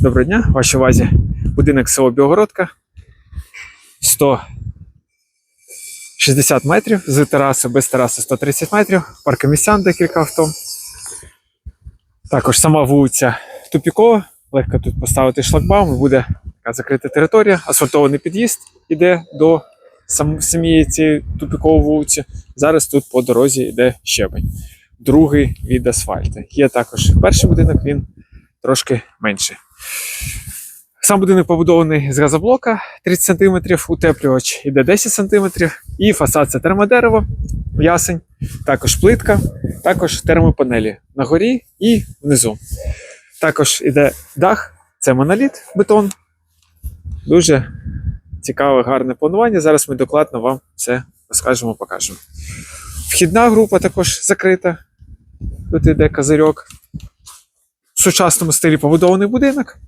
Доброго дня, в увазі будинок село Білогородка. 160 метрів з тераси, без тераси 130 метрів, паркомістян декілька авто. Також сама вулиця тупікова, легко тут поставити шлагбаум, буде така закрита територія, асфальтований під'їзд іде до сам, самієї цієї тупікової вулиці. Зараз тут по дорозі йде щебень. Другий від асфальту. Є також перший будинок, він трошки менший. Сам будинок побудований з газоблока 30 см, утеплювач іде 10 см, і фасад це термодерево, ясень, також плитка, також термопанелі на горі і внизу. Також іде дах, це моноліт, бетон. Дуже цікаве, гарне планування. Зараз ми докладно вам все розкажемо, покажемо. Вхідна група також закрита. Тут іде козирьок. В сучасному стилі побудований будинок.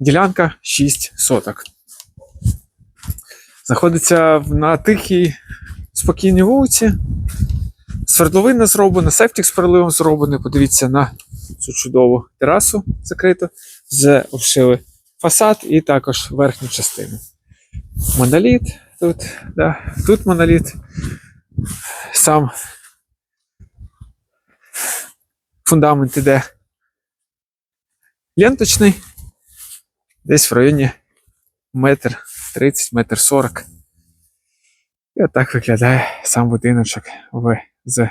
Ділянка 6 соток. Знаходиться на тихій, спокійній вулиці. Свердловина зроблена, септик з переливом зроблений. Подивіться на цю чудову терасу закриту. Зшили фасад і також верхню частину. Моноліт тут, да, тут моноліт. Сам фундамент іде ленточний. Десь в районі метр 30, метр 40. І отак виглядає сам будиночок в, з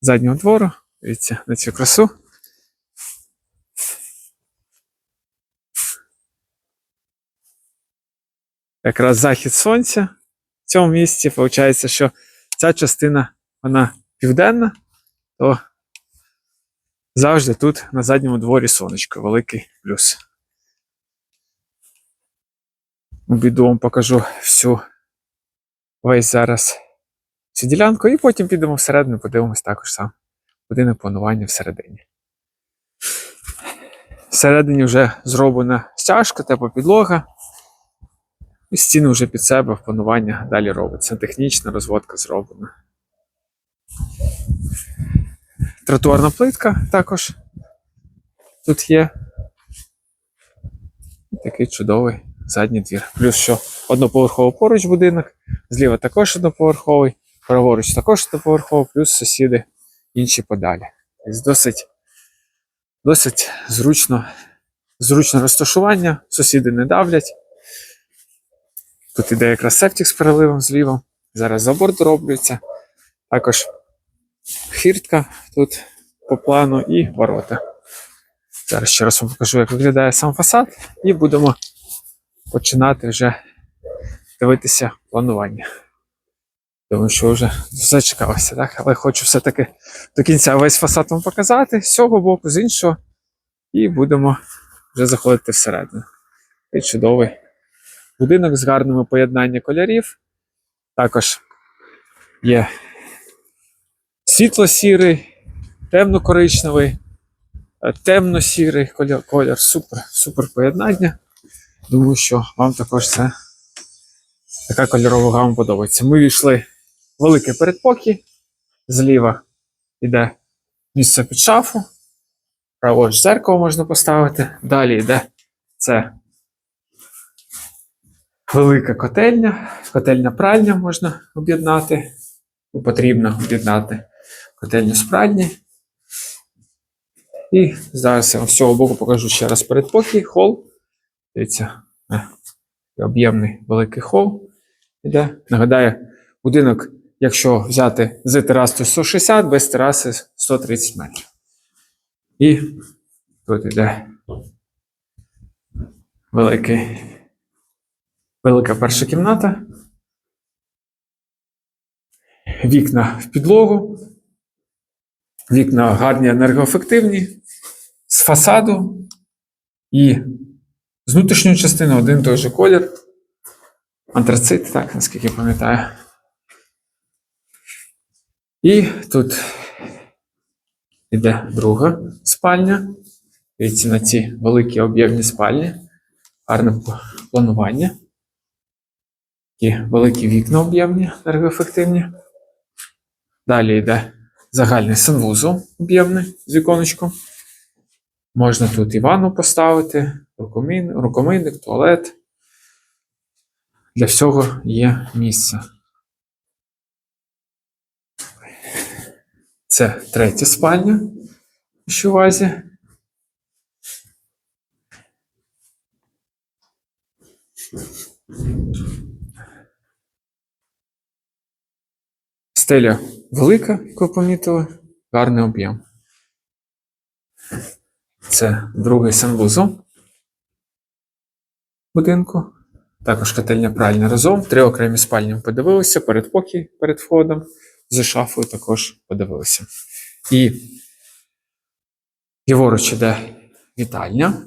заднього двору. Дивіться на цю красу. Якраз захід сонця в цьому місці. Виходить, що ця частина вона південна, то завжди тут на задньому дворі сонечко, великий плюс. Обіду вам покажу всю весь зараз цю ділянку, і потім підемо всередину, подивимось також сам будинок планування всередині. Всередині вже зроблена стяжка, тепла підлога. І стіни вже під себе в планування далі робиться. Технічна розводка зроблена. Тротуарна плитка також тут є. Такий чудовий задній двір. Плюс що одноповерховий поруч будинок, зліва також одноповерховий, праворуч також одноповерховий, плюс сусіди інші подалі. Досить, досить зручно, зручне розташування, сусіди не давлять. Тут іде якраз септик з переливом зліва. Зараз забор дороблюється. Також хіртка тут по плану і ворота. Зараз ще раз вам покажу, як виглядає сам фасад, і будемо починати вже дивитися планування. Думаю, що вже зачекалося, так? Але хочу все-таки до кінця весь фасад вам показати з цього боку, з іншого. І будемо вже заходити всередину. Такий чудовий будинок з гарними поєднанням кольорів. Також є світло-сірий, темно-коричневий, е, темно-сірий кольор, колір. Супер, супер поєднання. Думаю, що вам також це така кольорова гама подобається. Ми війшли в велике передпокій. Зліва йде місце під шафу. Праворуч зеркало можна поставити. Далі йде це велика котельня. Котельня пральня можна об'єднати. Потрібно об'єднати котельню з пральні. І зараз я вам з цього боку покажу ще раз передпокій, хол. Дивіться, е, об'ємний великий хол іде. Нагадаю, будинок, якщо взяти з терасою 160, без тераси 130 метрів. І тут іде великий, велика перша кімната. Вікна в підлогу. Вікна гарні, енергоефективні, з фасаду і з внутрішньої частини один той же колір. Антрацит, так, наскільки я пам'ятаю. І тут іде друга спальня. Дивіться на ці великі об'ємні спальні. Гарне планування. Такі великі вікна об'ємні, енергоефективні. Далі йде загальний санвузол об'ємний з віконечком. Можна тут і ванну поставити, рукомийник, туалет. Для всього є місце. Це третя спальня, що в увазі. Стеля велика, як ви помітили, гарний об'єм. Це другий санвузол будинку. Також котельня пральня разом. Три окремі спальні подивилися, передпокій перед входом. За шафою також подивилися. І ліворуч іде вітальня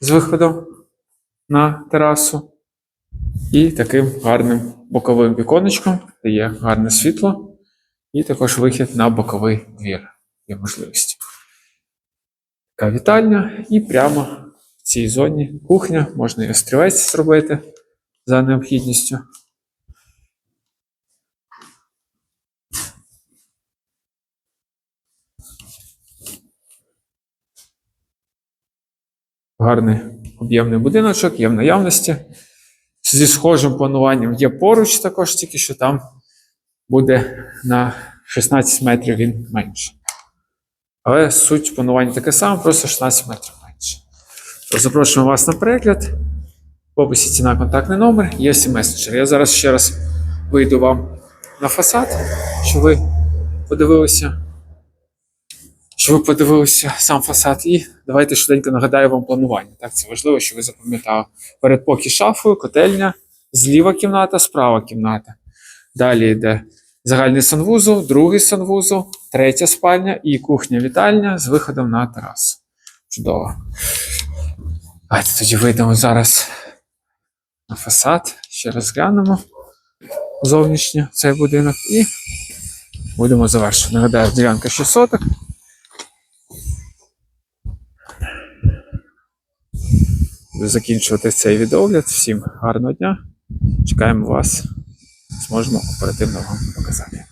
з виходом на терасу. І таким гарним боковим віконечком, де є гарне світло, і також вихід на боковий двір є можливість. Така вітальня, і прямо в цій зоні кухня, можна і острівець зробити за необхідністю. Гарний об'ємний будиночок, є в наявності. Зі схожим плануванням є поруч також, тільки що там буде на 16 метрів він менше. Але суть планування таке саме, просто 16 метрів менше. То запрошуємо вас на перегляд. В описі ціна контактний номер, є всі месенджери. Я зараз ще раз вийду вам на фасад, щоб ви подивилися. Щоб ви подивилися сам фасад, і давайте швиденько нагадаю вам планування. Так, це важливо, щоб ви запам'ятали. Передпокій шафою, котельня, зліва кімната, справа кімната. Далі йде загальний санвузол, другий санвузол, третя спальня і кухня-вітальня з виходом на терасу. Чудово. Давайте тоді вийдемо зараз на фасад. Ще раз глянемо зовнішньо цей будинок і будемо завершувати. Нагадаю, ділянка 6 соток. Закінчувати цей відеогляд. Всім гарного дня. Чекаємо вас. Зможемо оперативно вам показати.